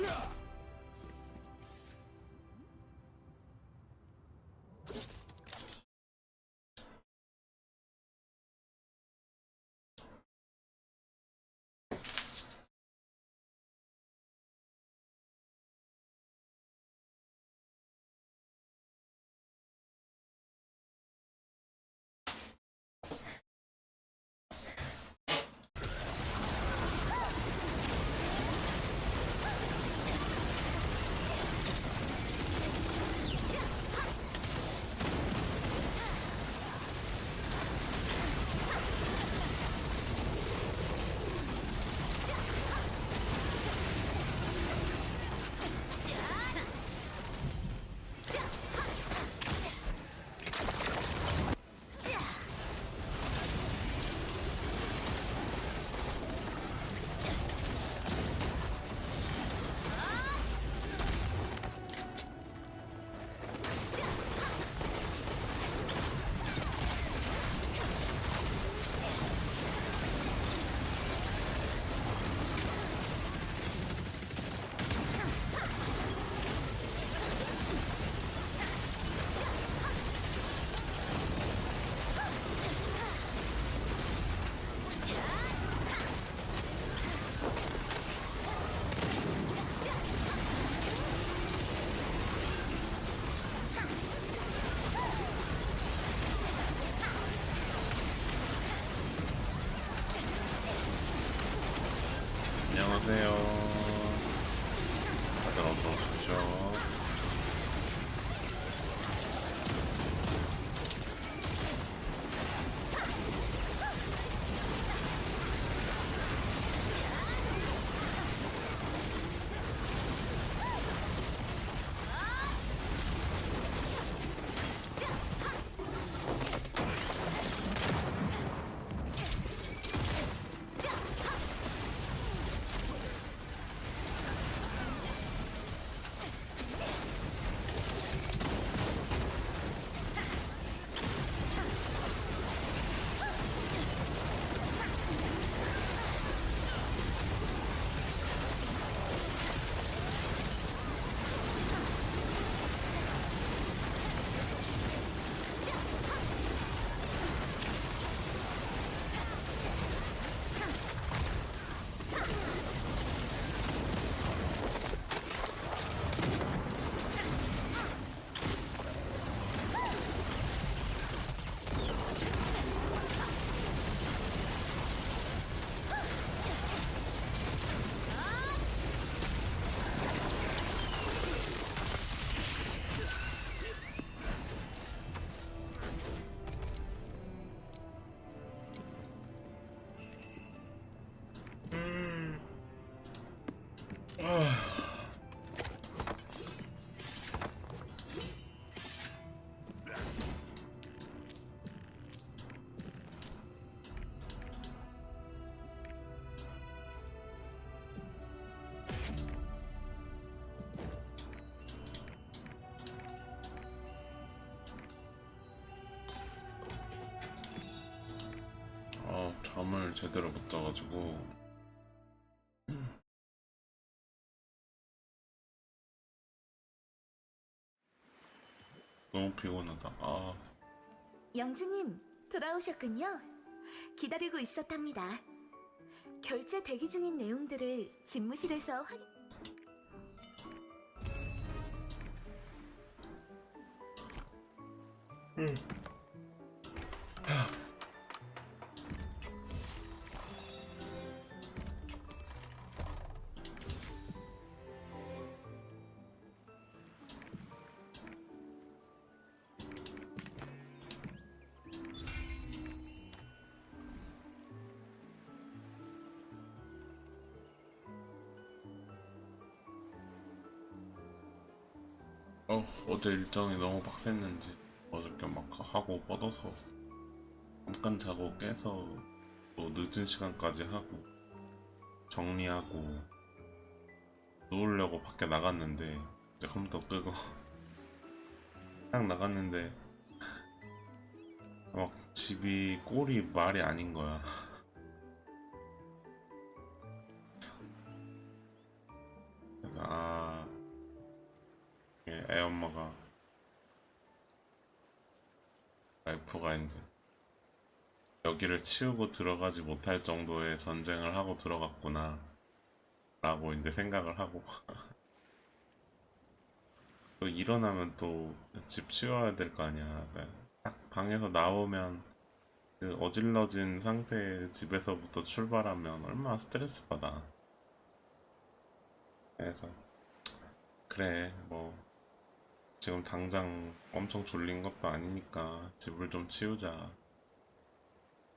Yeah! 아, 잠을 제대로 못 자가지고. 너무 피곤하다. 아, 영주님, 돌아오셨군요. 기다리고 있었답니다. 결제 대기 중인 내용들을 집무실에서 확인... 어, 어제 일정이 너무 빡셌는지 어저께 막 하고 뻗어서 잠깐 자고 깨서 또 늦은 시간까지 하고 정리하고 누우려고 밖에 나갔는데 이제 컴퓨터 끄고 딱 나갔는데 막 집이 꼴이 말이 아닌 거야. 이제 여기를 치우고 들어가지 못할 정도의 전쟁을 하고 들어갔구나. 라고 이제 생각을 하고. 또 일어나면 또 집 치워야 될 거 아니야. 그러니까 딱 방에서 나오면 그 어질러진 상태의 집에서부터 출발하면 얼마나 스트레스 받아. 그래서 그래 뭐 지금 당장 엄청 졸린 것도 아니니까 집을 좀 치우자.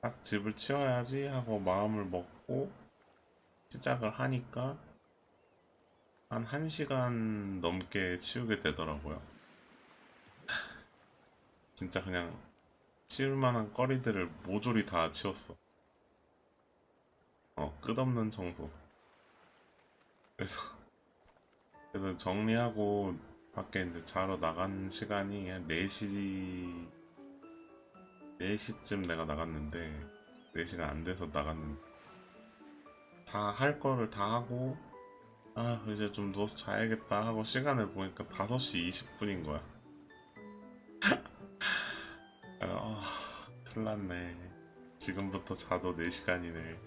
딱 집을 치워야지 하고 마음을 먹고 시작을 하니까 한 1시간 넘게 치우게 되더라고요. 진짜 그냥 치울 만한 거리들을 모조리 다 치웠어. 어, 끝없는 청소. 그래서 그래서 정리하고 밖에 이제 자러 나간 시간이 한 4시 4시쯤 내가 나갔는데 4시가 안 돼서 나갔는데 다 할 거를 다 하고 아 이제 좀 누워서 자야겠다 하고 시간을 보니까 5시 20분인 거야. 아 큰일 났네. 지금부터 자도 4시간이네.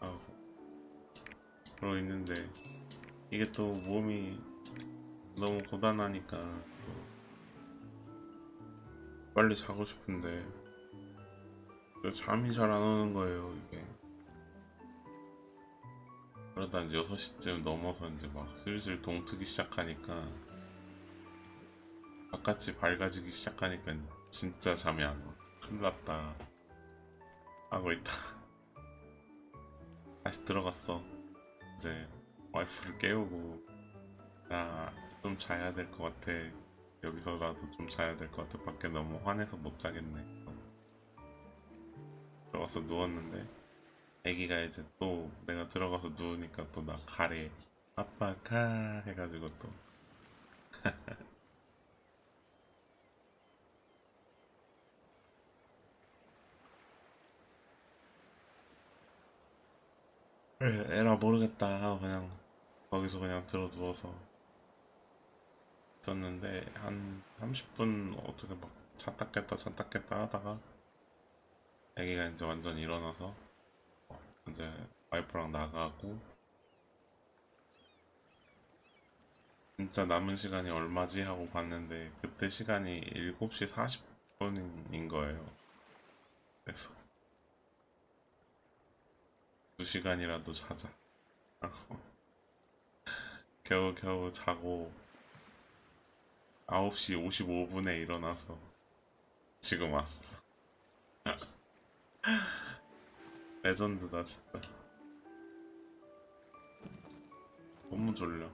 아 그러고 있는데 이게 또 몸이 너무 고단하니까 또 빨리 자고 싶은데 또 잠이 잘 안 오는 거예요 이게 그러다 이제 6시쯤 넘어서 이제 막 슬슬 동트기 시작하니까 바깥이 밝아지기 시작하니까 진짜 잠이 안 와. 큰일 났다. 하고 있다. 다시 들어갔어. 이제 와이프를 깨우고 나 좀 자야 될 것 같아. 여기서라도 좀 자야 될 것 같아. 밖에 너무 화내서 못 자겠네. 들어가서 누웠는데 애기가 이제 또 내가 들어가서 누우니까 또 나 가래. 아빠 가 해가지고 또 에, 에라 모르겠다 그냥 거기서 그냥 들어 누워서 있었는데 한 30분 어떻게 막 잤다 깼다 잤다 깼다 하다가 애기가 이제 완전 일어나서 어, 이제 와이프랑 나가고 진짜 남은 시간이 얼마지 하고 봤는데 그때 시간이 7시 40분인 거예요. 그래서 2시간이라도 자자. 겨우 겨우 자고 9시 55분에 일어나서 지금 왔어. 레전드다 진짜. 너무 졸려.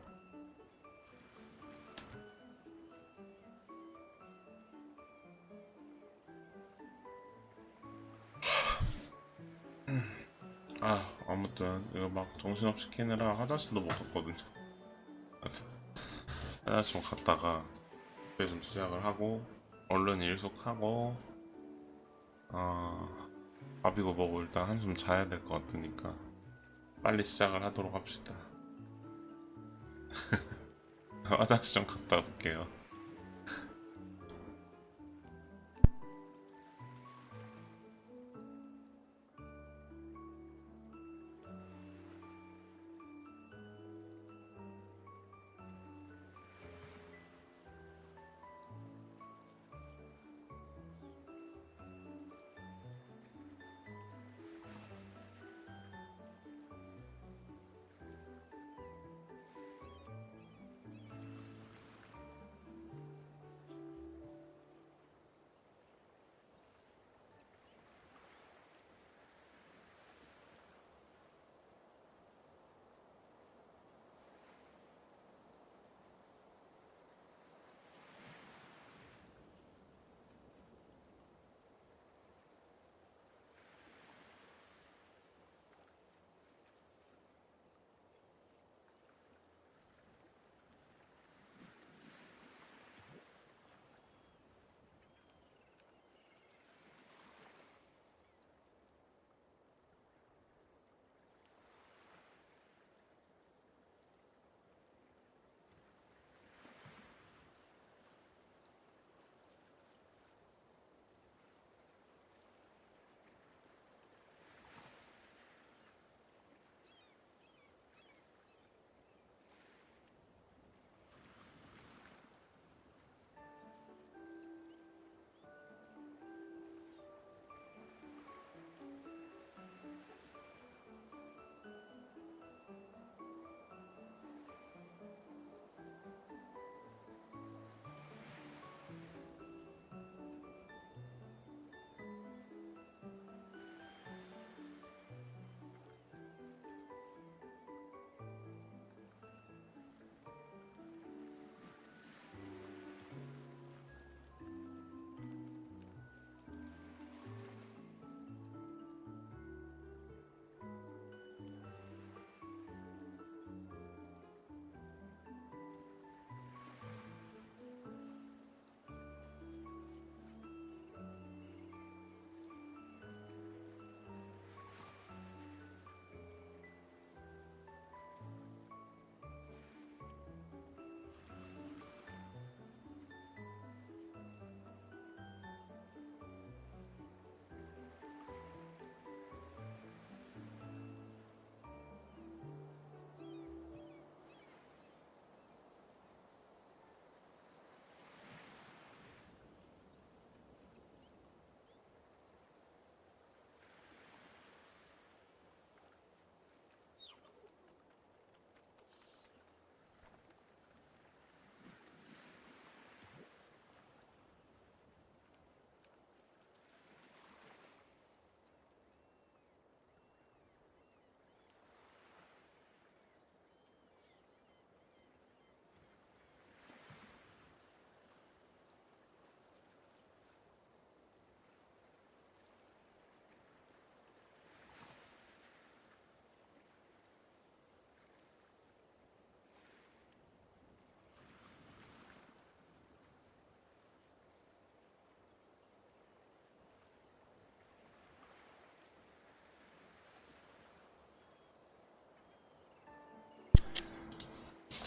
아 아무튼 이거 막 정신없이 키느라 화장실도 못 갔거든요. 화장실 갔다가 그때 좀 시작을 하고 얼른 일 속하고 아 밥이고 뭐고 일단 한숨 자야 될 것 같으니까 빨리 시작을 하도록 합시다. 화장실 좀 갔다 올게요.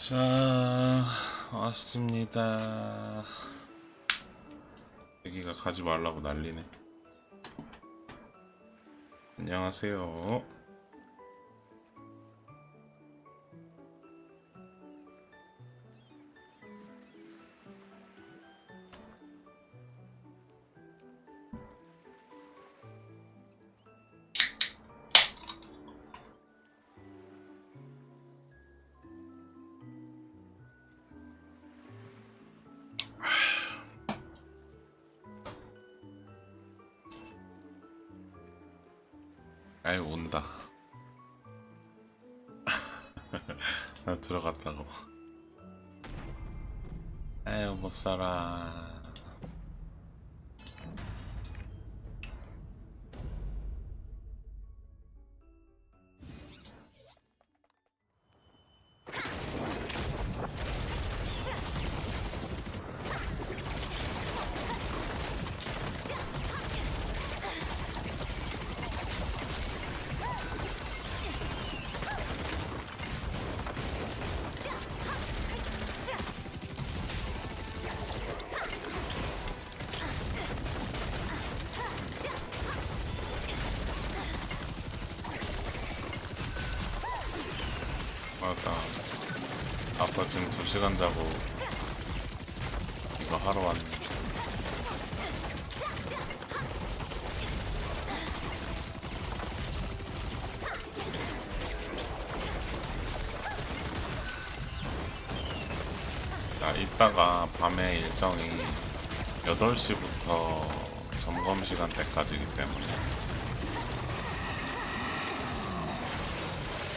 자, 왔습니다. 여기가 가지 말라고 난리네. 안녕하세요. 아이 온다. 나 들어갔다고. 아유 못 살아. 맞아. 아빠 지금 2 시간 자고 이거 하러 왔네. 자, 이따가 밤에 일정이 8시부터 점검 시간대까지이기 때문에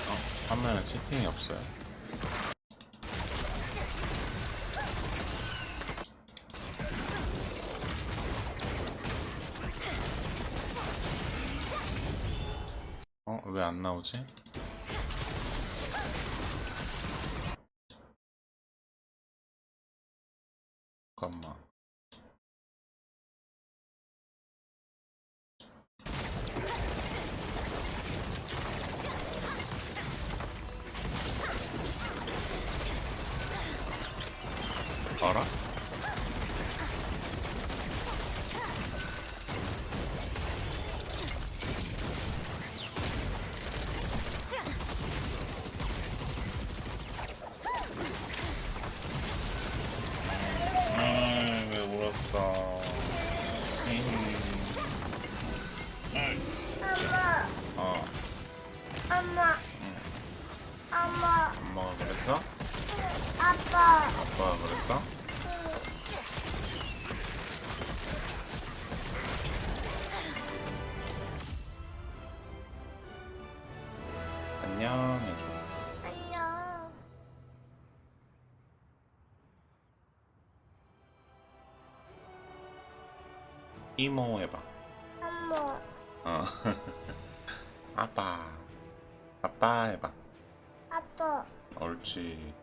어, 화면에 채팅이 없어요. 왜 이모 해봐. 엄마, 어. 아빠. 아빠 해봐. 아빠, 옳지.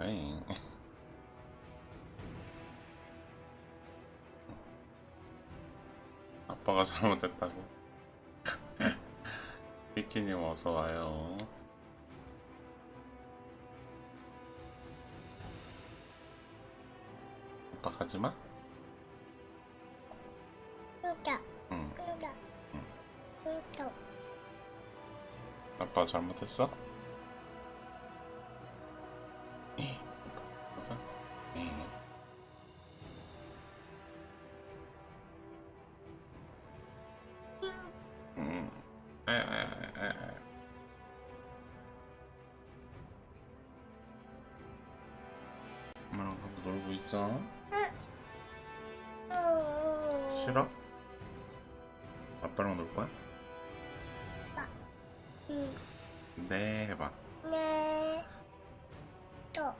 에잉. 아빠가 잘못했다고. 비키님 어서 와요. 마. 여기다, 응. 여기다, 여기다. 아빠 잘못했어? 아빠랑 놀 거야? 응, 네 해봐. 네, 또,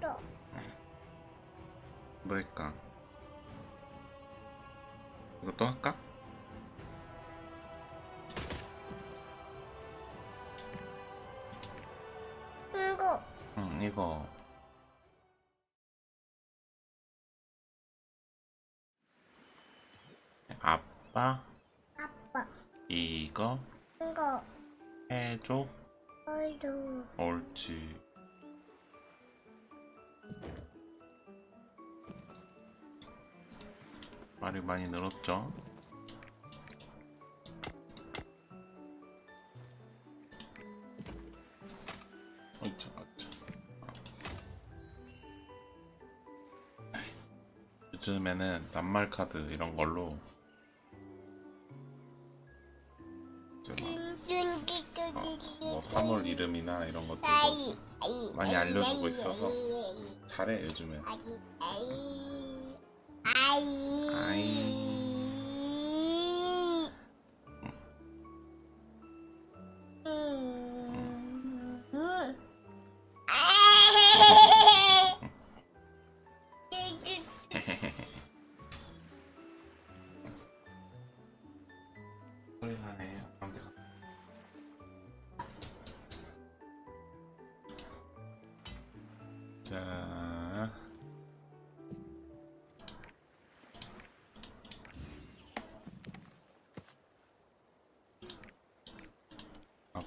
또, 뭐 할까? 이거 또 할까? 이거, 응, 이거. 아빠? 아빠, 이거 이거 해줘. 얼도 옳지. 말이 많이 늘었죠? 어이차 요즘에는 낱말 카드 이런 걸로 사물 이름이나 이런 것들도 많이 알려주고 있어서 잘해 요즘에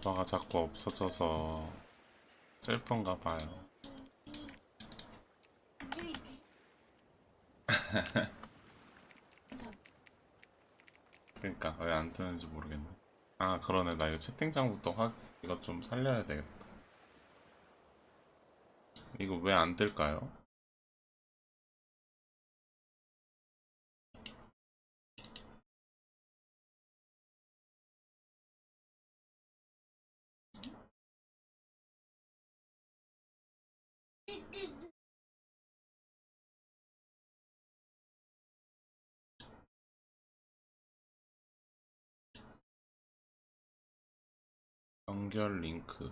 아빠가 자꾸 없어져서 슬픈가 봐요. 그러니까 왜 안 뜨는지 모르겠네. 아 그러네 나 이거 채팅창부터 확 이거 좀 살려야 되겠다. 이거 왜 안 뜰까요? 연결 링크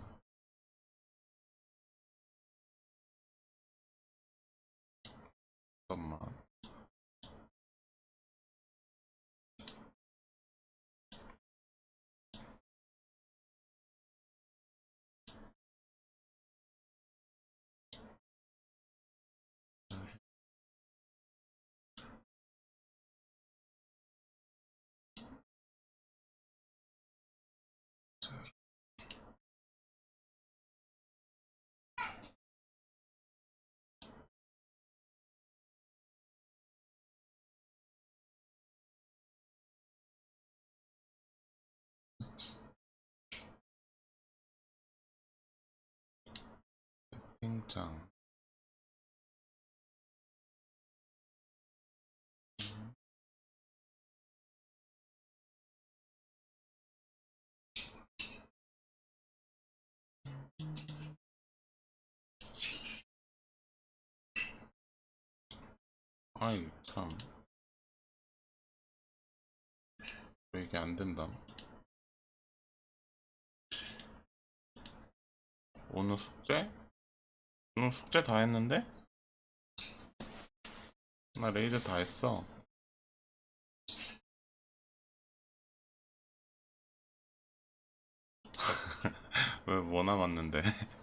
채팅창 아이 참. 왜 이게 안 된다? 오늘 숙제? 오늘 숙제 다 했는데? 나 레이드 다 했어. 왜 뭐 남았는데?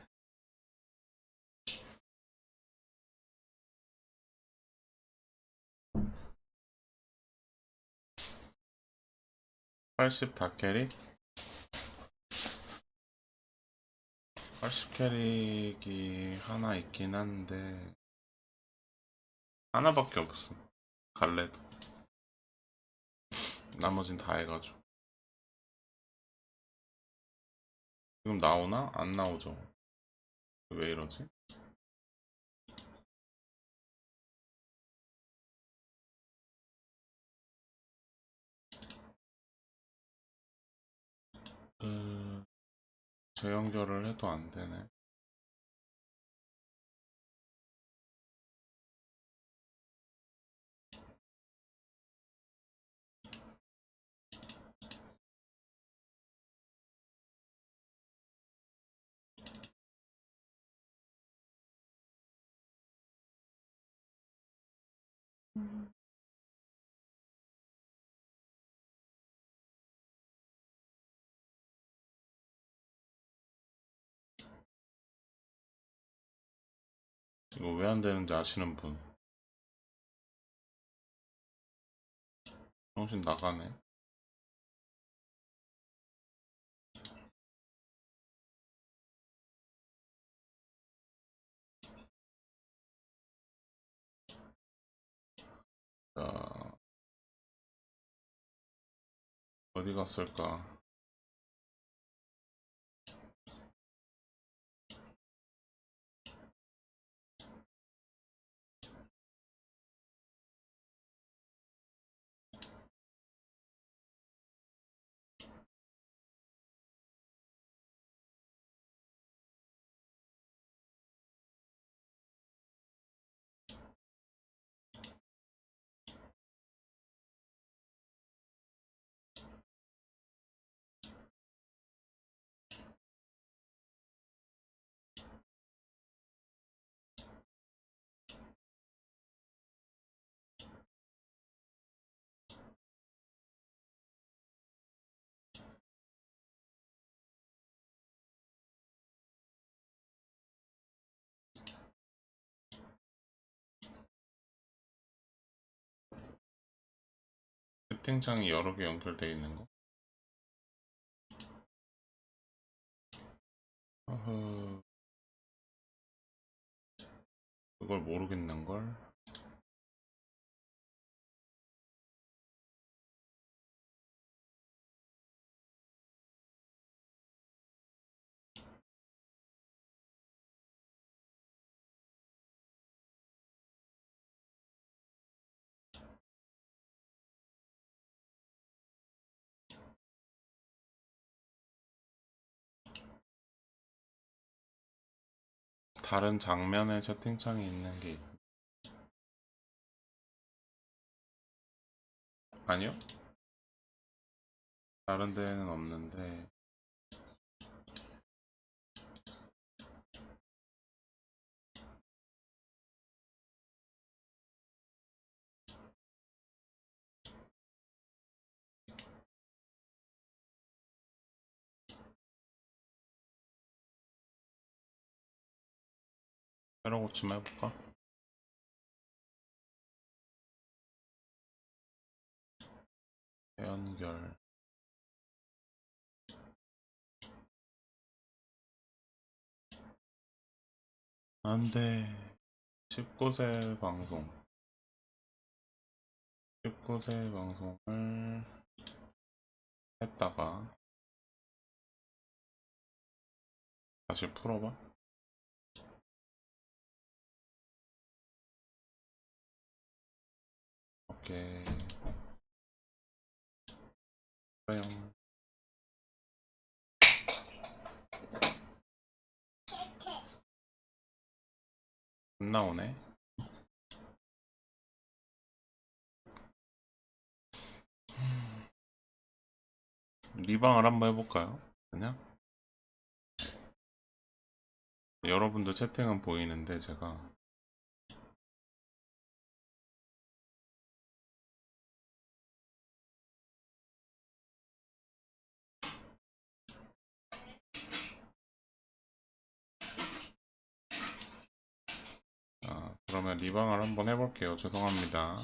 (80) 다 캐릭? 80 캐릭이 하나 있긴 한데 하나밖에 없어. 갈래도. 나머진 다 해가지고. 지금 나오나? 안 나오죠. 왜 이러지? 그... 재연결을 해도 안 되네. 이거 왜 안 되는지 아시는 분? 정신 나가네. 자, 어디 갔을까? 채팅창이 여러 개 연결되어 있는 거. 그걸 모르겠는 걸. 다른 장면에 채팅창이 있는 게 있... 아니요? 다른 데에는 없는데 새로 고침 해볼까? 연결. 안돼. 19세 방송. 19세 방송을 했다가 다시 풀어봐 오케이 그래요 안 나오네. 리방을 한번 해볼까요? 그냥? 여러분들 채팅은 보이는데 제가 그러면 리방을 한번 해볼게요. 죄송합니다.